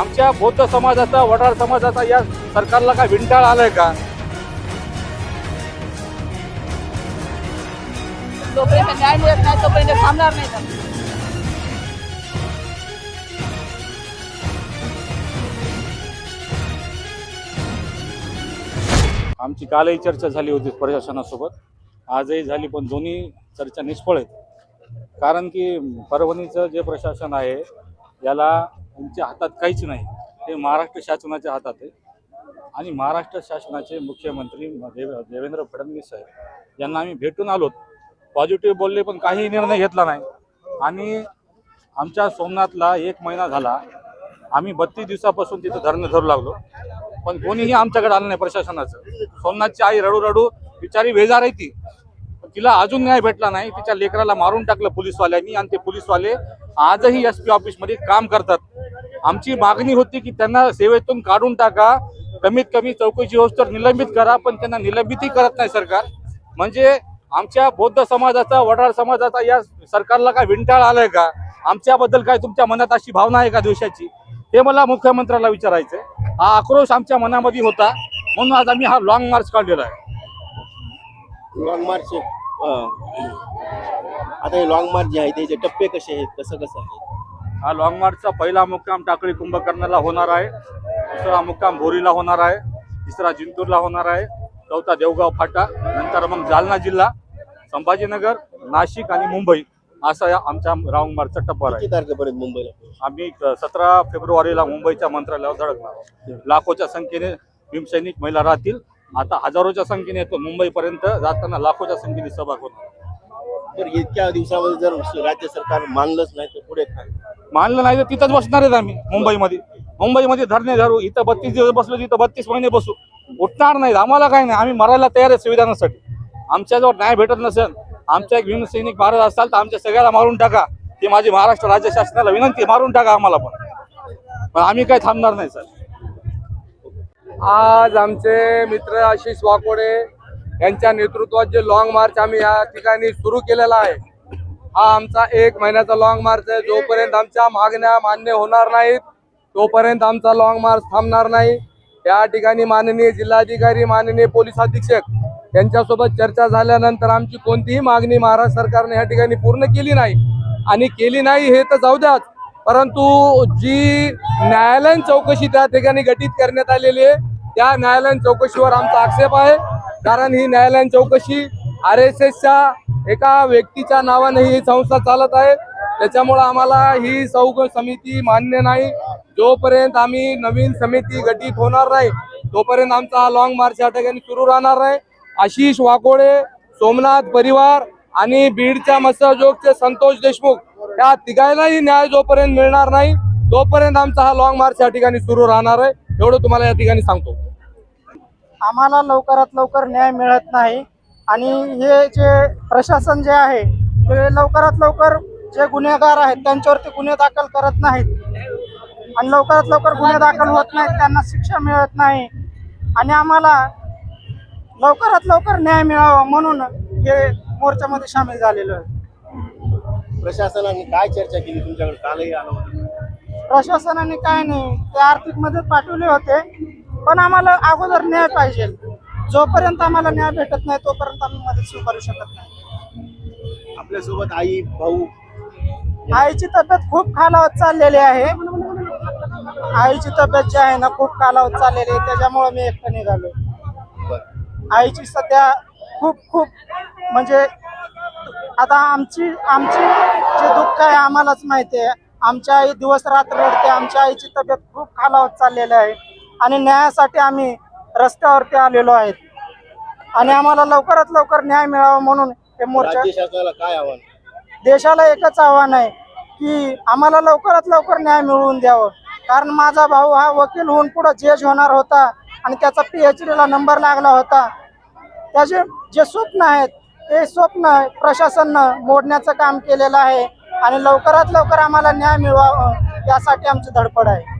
आमच्या बौद्ध समाजाचा वडार समाजाचा या सरकारला काय विंटाळ आलाय का? जोपर्यंत न्याय मिळत नाही तोपर्यंत थांबणार नाही तर. आमची कालही चर्चा झाली होती प्रशासनासोबत. आजही झाली पण दोन्ही चर्चा निष्फळ आहेत. कारण की परभणीचं जे प्रशासन आहे याला त्यांच्या हातात काहीच नाही. ते महाराष्ट्र शासनाच्या हातात आहे. आणि महाराष्ट्र शासनाचे मुख्यमंत्री देव देवेंद्र फडणवीस साहेब यांना आम्ही भेटून आलोत. पॉझिटिव्ह बोलले पण काही निर्णय घेतला नाही. आणि आमच्या सोमनाथला एक महिना झाला. आम्ही बत्तीस दिवसापासून तिथं धरणं धरू लागलो. पण कोणीही आमच्याकडे आलं नाही प्रशासनाचं. सोमनाथची आई रडू रडू बिचारी बेजार आहे ती. तिला अजून न्याय भेटला नाही. तिच्या लेकराला मारून टाकलं पोलीसवाल्यांनी आणि ते पोलीसवाले आजही एस पी ऑफिसमध्ये काम करतात. आमची मागणी होती की त्यांना सेवेतून काढून टाका. कमीत कमी चौकशी होस्तर निलंबित करा पण त्यांना निलंबितही करत नाही सरकार. म्हणजे आमच्या बौद्ध समाजाचा वडार समाजाचा या सरकारला काय विंटाळ आलाय का? आमच्याबद्दल काय तुमच्या मनात अशी भावना आहे का दिवसाची हे मला मुख्यमंत्र्याला विचारायचं हा आक्रोश आमच्या मनामध्ये होता. म्हणून आज आम्ही हा लॉंग मार्च काढलेला आहे. लॉंग मार्च आता हे लॉंग मार्च जे आहे त्याचे टप्पे कसे आहेत कसं कसं आहे? हा लॉंग मार्चचा पहिला मुक्काम टाकळी कुंभकर्णाला होणार आहे. दुसरा मुक्काम बोरीला होणार आहे. तिसरा जिंतूरला होणार आहे. चौथा देवगाव फाटा. नंतर मग जालना जिल्हा संभाजीनगर नाशिक आणि मुंबई. असा या आमच्या राऊंड मार्चचा टप्पा आहे किती तारखेपर्यंत मुंबईला आम्ही सतरा फेब्रुवारीला मुंबईच्या मंत्रालयावर धडकणार आहोत लाखोच्या संख्येने भीमसैनिक महिला राहतील. आता हजारोच्या संख्येने येतो मुंबईपर्यंत जाताना लाखोच्या संख्येने सभा होणार तर इतक्या दिवसामध्ये जर राज्य सरकार मानलंच नाही तर पुढे काय? मानलं नाही तर तिथंच बसणार आहेत आम्ही मुंबईमध्ये. मुंबईमध्ये धरणे धरू इथं बत्तीस दिवस बसलो तिथं बत्तीस महिने बसू. उठणार नाहीत आम्हाला काय नाही आम्ही मरायला तयार आहे संविधानासाठी आमच्याजवळ न्याय भेटत नसेल आमच्या एक भीमसैनिक महाराज असाल तर आमच्या सगळ्याला मारून टाका. ही माझी महाराष्ट्र राज्य शासनाला विनंती मारून टाका आम्हाला पण. पण आम्ही काय थांबणार नाही सर. आज आमचे मित्र आशिष वाकोडे यांच्या नेतृत्वात जे लॉंग मार्च आम्ही या ठिकाणी सुरू केलेला आहे हा आमचा एक महिन्याचा लॉंग मार्च आहे. जोपर्यंत आमच्या मागण्या मान्य होणार नाहीत तोपर्यंत आमचा लॉंग मार्च थांबणार नाही. या ठिकाणी माननीय जिल्हाधिकारी माननीय पोलीस अधीक्षक यांच्यासोबत चर्चा झाल्यानंतर आमची कोणतीही मागणी महाराष्ट्र सरकारने या ठिकाणी पूर्ण केली नाही. आणि केली नाही हे तर जाऊ द्याच परंतु जी न्यायालयीन चौकशी त्या ठिकाणी गठीत करण्यात आलेली आहे त्या न्यायालयीन चौकशीवर आमचा आक्षेप आहे. कारण ही न्यायालयीन चौकशी आर एस एसच्या एका व्यक्तीच्या नावाने ही संस्था चालत आहे. त्याच्यामुळं आम्हाला ही चौक समिती मान्य नाही. जोपर्यंत आम्ही नवीन समिती गठीत होणार नाही तोपर्यंत आमचा हा लॉंग मार्च या ठिकाणी सुरू राहणार आहे आशिष वाकोडे सोमनाथ परिवार आणि बीडच्या मत्स्योद्योगचे संतोष देशमुख या तिघांनाही न्याय जोपर्यंत मिळणार नाही तोपर्यंत आमचा हा लॉंग मार्च या ठिकाणी सुरू राहणार आहे. एवढं तुम्हाला या ठिकाणी सांगतो. आम्हाला लवकरात लवकर न्याय मिळत नाही. आणि हे जे प्रशासन जे आहे ते लवकरात लवकर जे गुन्हेगार आहेत त्यांच्यावरती गुन्हे दाखल करत नाहीत. आणि लवकरात लवकर गुन्हे दाखल होत नाहीत त्यांना शिक्षा मिळत नाही. आणि आम्हाला लवकरात लवकर न्याय मिळावा म्हणून हे मोर्चामध्ये सामील झालेलो आहे. प्रशासनाने काय चर्चा केली तुमच्याकडे? कालही आलं होतं. प्रशासनाने काय नाही ते आर्थिक मदत पाठवले होते पण आम्हाला अगोदर न्याय पाहिजे. जोपर्यंत आम्हाला न्याय भेटत नाही तोपर्यंत आम्ही मदत स्वीकारू शकत नाही. आपल्यासोबत आई भाऊ? आईची तब्येत खूप खालावत चाललेली आहे. आईची तब्येत जी आहे ना खूप खालावत चाललेली आहे त्याच्यामुळे मी एकटं निघालो. आईची सध्या खूप खूप म्हणजे आता आमची आमची जे दुःख आहे आम्हालाच माहिती आहे. आमची आई दिवस रात्र रडते आमच्या आईची तब्येत खूप खालावत चाललेली आहे. आणि न्यायासाठी आम्ही रस्त्यावरती आलेलो आहेत. आणि आम्हाला लवकरात लवकर न्याय मिळावा म्हणून हे मोर्चा राज्य शासनाला काय आव्हान? देशाला एकच आव्हान आहे की आम्हाला लवकरात लवकर न्याय मिळवून द्यावं. कारण माझा भाऊ हा वकील होऊन पुढे जज होणार होता आणि त्याचा पीएच ला नंबर लागला होता. त्याचे जे स्वप्न आहेत ते स्वप्न प्रशासनानं मोडण्याचं काम केलेलं आहे. आणि लवकरात लवकर आम्हाला न्याय मिळवा यासाठी आमची धडपड आहे.